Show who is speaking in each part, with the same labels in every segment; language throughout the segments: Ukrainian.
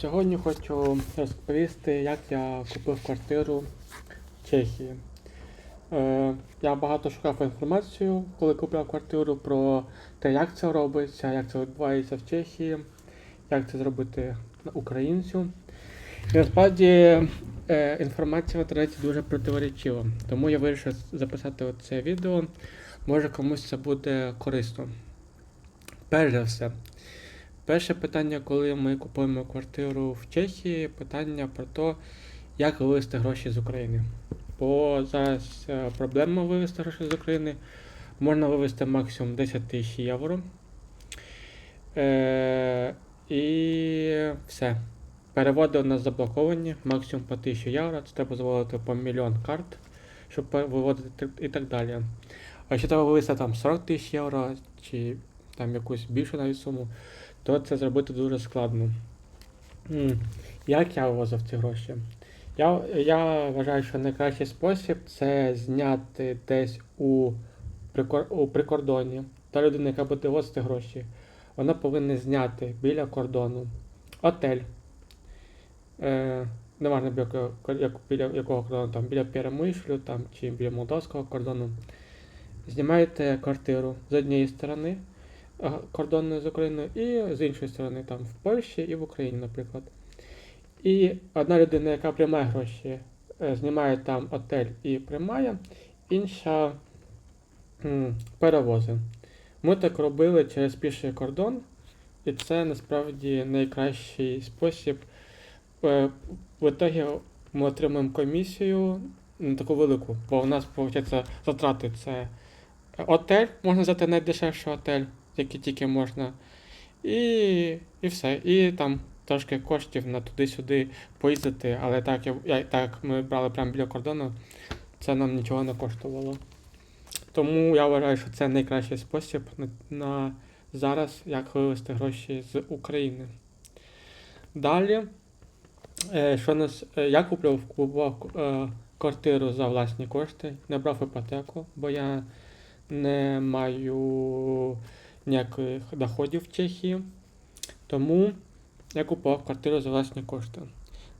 Speaker 1: Сьогодні хочу розповісти, як я купив квартиру в Чехії. Е, я багато шукав інформацію, коли купляв квартиру, про те, як це робиться, як це відбувається в Чехії, як це зробити українцю. І насправді е, інформація в інтернеті дуже противоречива, тому я вирішив записати це відео. Може комусь це буде корисно. Перш за все, перше питання, коли ми купуємо квартиру в Чехії, питання про те, як вивезти гроші з України. Бо зараз е, проблема вивезти гроші з України. Можна вивезти максимум 10 тисяч євро. Е, і все. Переводи у нас заблоковані, максимум по 1000 євро. Це треба заводити по мільйон карт, щоб виводити і так далі. А якщо треба вивезти там 40 тисяч євро чи там якусь більшу навіть суму, то це зробити дуже складно. Як я вивозив ці гроші? Я, я вважаю, що найкращий спосіб це зняти десь у, прикор, у прикордоні. Та людина, яка буде вивозити гроші, вона повинна зняти біля кордону отель. Е, біля, якого- як, біля якого кордону, там, біля Перемишлю там, чи біля молдавського кордону. Знімаєте квартиру з однієї сторони а, кордону з Україною і з іншої сторони, там в Польщі і в Україні, наприклад. І одна людина, яка приймає гроші, е, знімає там отель і приймає, інша м, перевозить. Ми так робили через піший кордон, і це насправді найкращий спосіб. Е, В ітогі ми отримуємо комісію не таку велику, бо у нас виходить затрати це отель, можна взяти найдешевший отель, який тільки можна. І, і все. І там трошки коштів на туди-сюди поїздити, але так, я, так ми брали прямо біля кордону, це нам нічого не коштувало. Тому я вважаю, що це найкращий спосіб на, на зараз, як вивезти гроші з України. Далі, е, що нас, е, я купував, купував е, квартиру за власні кошти, не брав іпотеку, бо я не маю ніяких доходів в Чехії. Тому я купував квартиру за власні кошти.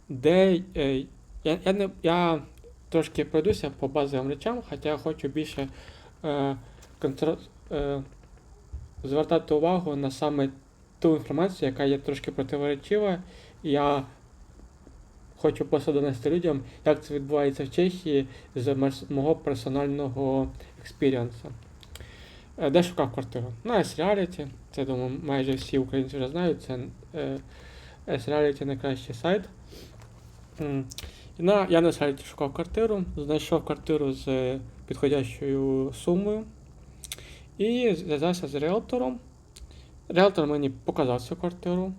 Speaker 1: Де е, я, я, не, я трошки пройдуся по базовим речам, хоча я хочу більше е, контр, е, звертати увагу на саме ту інформацію, яка є трошки противоречива. Я хочу просто донести людям, як це відбувається в Чехії з мого персонального експіріансу. Е, Де шукав квартиру? На S-Reality. Це, думаю, майже всі українці вже знають. Це е, S-Reality найкращий сайт. На, я на сайті шукав квартиру, знайшов квартиру з підходящою сумою і зв'язався з риелтором. Ріелтор мені показав цю квартиру.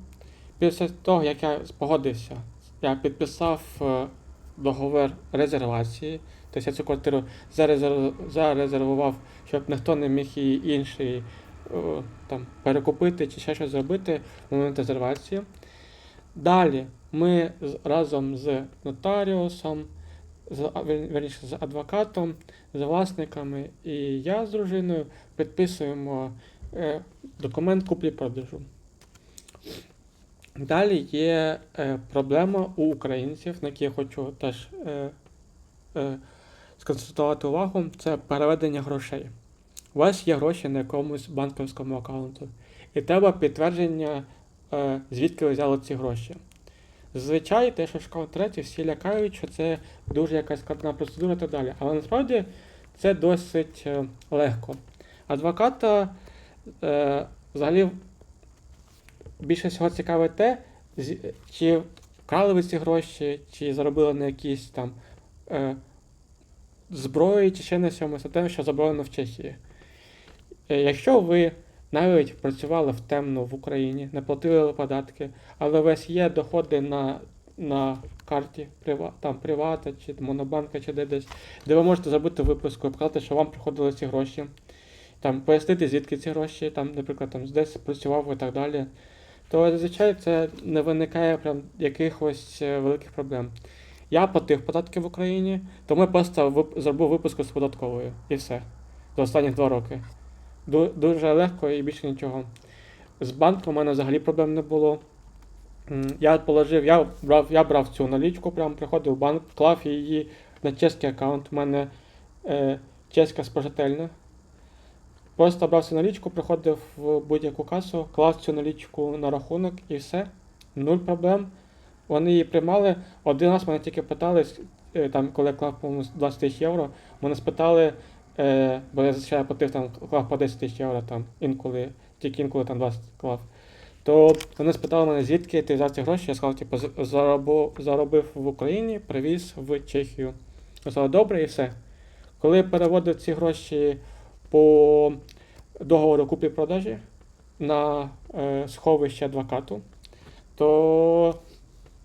Speaker 1: Після того, як я погодився, я підписав е, договір резервації. Тобто я цю квартиру зарезервував, щоб ніхто не міг її інший е, там, перекупити чи ще щось зробити в момент резервації. Далі ми разом з нотаріусом, з, а, вер- вірніше, з адвокатом, з власниками і я з дружиною підписуємо е, документ куплі-продажу. Далі є е, проблема у українців, на які я хочу теж е, е, сконцентрувати увагу, це переведення грошей. У вас є гроші на якомусь банківському аккаунту, і треба підтвердження, е, звідки ви взяли ці гроші. Зазвичай те, що школа третій, всі лякають, що це дуже якась складна процедура і так далі. Але насправді це досить е, легко. Адвоката е, взагалі більше всього цікаве те, чи вкрали ви ці гроші, чи заробили на якісь там е, зброї, чи ще на чомусь, а те, що заборонено в Чехії. Е, якщо ви навіть працювали в темну в Україні, не платили податки, але у вас є доходи на, на карті там, привата, чи монобанка, чи де десь, де ви можете зробити виписку і показати, що вам приходили ці гроші. Там, пояснити, звідки ці гроші, там, наприклад, там, десь працював і так далі. То зазвичай це не виникає прям якихось е, великих проблем. Я платив податки в Україні, тому я просто вип- зробив випуску з податковою. І все. За останні два роки. Ду- Дуже легко і більше нічого. З банком у мене взагалі проблем не було. Я положив, я брав, я брав цю налічку, прям приходив в банк, клав її на чеський аккаунт. У мене е, чеська спожительна. Просто брав налічку, приходив в будь-яку касу, клав цю налічку на рахунок і все. Нуль проблем. Вони її приймали. Один раз мене тільки питали, е, там, коли я клав, по-моєму, 20 тисяч євро, мене спитали, е, бо я зазвичай платив там, клав по 10 тисяч євро, там, інколи, тільки інколи там 20 клав. То вони спитали мене, звідки ти взяв ці гроші. Я сказав, типу, заробив, заробив в Україні, привіз в Чехію. Я сказав, добре і все. Коли переводив ці гроші по договору купівлі-продажі на е, сховище адвокату, то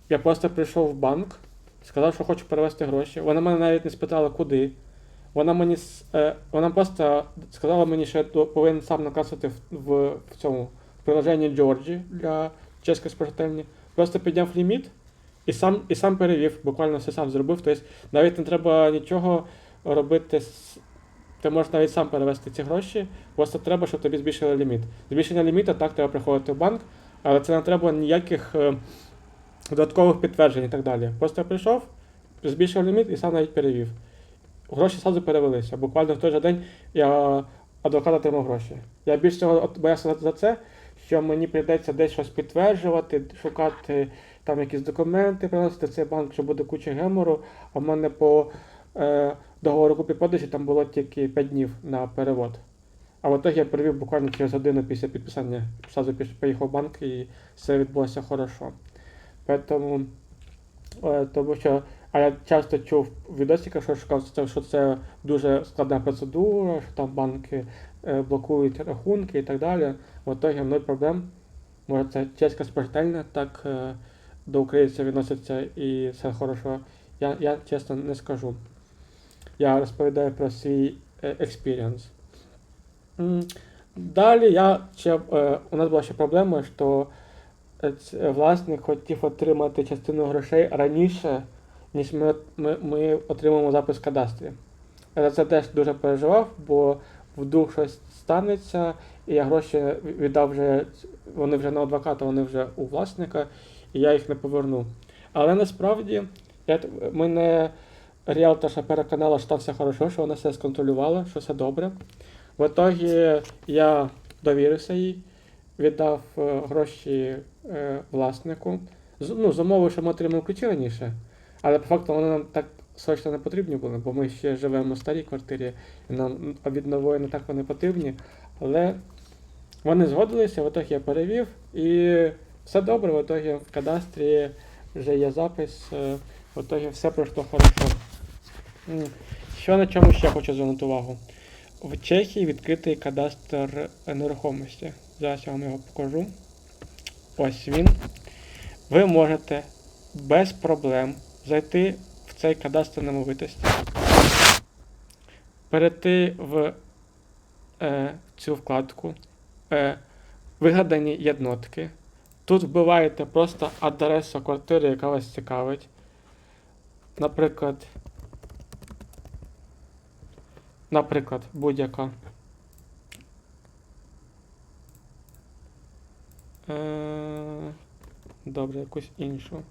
Speaker 1: я просто прийшов в банк, сказав, що хочу перевести гроші. Вона мене навіть не спитала, куди. Вона мені е, вона просто сказала мені, що я повинен сам накрасити в, в, в цьому приложенні Джорджі для чеської спортивні. Просто підняв ліміт і сам, і сам перевів, буквально все сам зробив. Тобто навіть не треба нічого робити. Ти можеш навіть сам перевести ці гроші, просто треба, щоб тобі збільшили ліміт. Збільшення ліміта так треба приходити в банк, але це не треба ніяких е, додаткових підтверджень і так далі. Просто прийшов, збільшив ліміт і сам навіть перевів. Гроші одразу перевелися. Буквально в той же день я адвокат отримав гроші. Я більш цього боявся за це, що мені прийдеться десь щось підтверджувати, шукати там якісь документи, приносити цей банк, що буде куча гемору. А в мене по е, договору купі продажі там було тільки 5 днів на перевод. А в я перевів буквально через годину після підписання. Сразу поїхав в банк і все відбулося хорошо. Поэтому, е, тому що, а я часто чув в відосиках, що шукав, що це дуже складна процедура, що там банки е, блокують рахунки і так далі. В итоге ноль проблем. Може, це чеська спортельна, так е, до українців відносяться і все хорошо. Я, я чесно не скажу. Я розповідаю про свій експірієнс. Далі я ще, е, у нас була ще проблема, що е, власник хотів отримати частину грошей раніше, ніж ми, ми, ми отримаємо запис в кадастрі. Я це теж дуже переживав, бо вдруг щось станеться, і я гроші ві- віддав вже, вони вже на адвоката, вони вже у власника, і я їх не поверну. Але насправді я, т- мене ріалторша переконала, що там все хорошо, що вона все сконтролювала, що все добре. В итоге я довірився їй, віддав е, гроші е, власнику. Ну, з умови, що ми отримали ключі раніше, але по факту вони нам так срочно не потрібні були, бо ми ще живемо в старій квартирі, і нам від нової не так вони потрібні. Але вони згодилися, в итоге я перевів, і все добре, в итоге в кадастрі вже є запис, е, в итоге все пройшло хорошо. Що на чому ще хочу звернути увагу? В Чехії відкритий кадастр нерухомості. Зараз я вам його покажу. Ось він. Ви можете без проблем зайти в цей кадастр немовитості, перейти в е, цю вкладку, е, вигадані єднотки. Тут вбиваєте просто адресу квартири, яка вас цікавить. Наприклад, наприклад, будь-яка. Е, Добре, якусь іншу.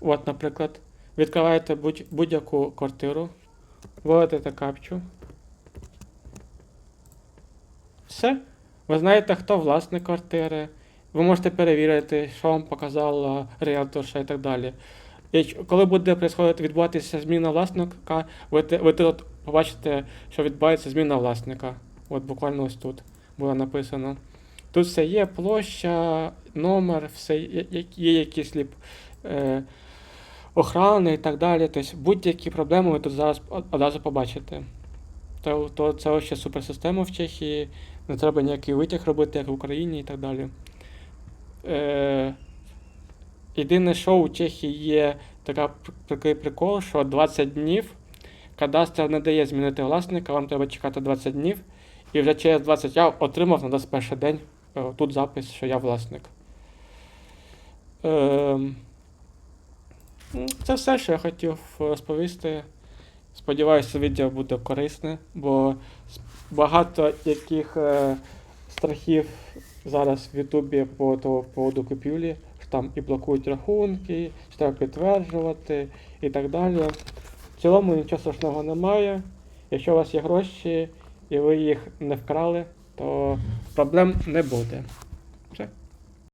Speaker 1: От, наприклад, відкриваєте будь- будь-яку квартиру, вводите капчу. Все. Ви знаєте, хто власник квартири. Ви можете перевірити, що вам показала ріелторша і так далі. Коли буде відбуватися зміна власника, ви, ви тут побачите, що відбувається зміна власника. От буквально ось тут було написано. Тут все є, площа, номер, все є- є якісь ліп, е, охрани і так далі. Тобто будь-які проблеми ви тут зараз одразу побачите. То, то це ще суперсистема в Чехії, не треба ніякий витяг робити, як в Україні і так далі. Е, єдине, що у Чехії є такий прикол, що 20 днів кадастр не дає змінити власника, вам треба чекати 20 днів. І вже через 20 я отримав на 21 день е, тут запис, що я власник. Ем, Це все, що я хотів розповісти. Сподіваюся, відео буде корисне, бо багато яких е, страхів зараз в Ютубі по поводу купівлі, там і блокують рахунки, чи треба підтверджувати і так далі. В цілому нічого страшного немає. Якщо у вас є гроші і ви їх не вкрали, то проблем не буде.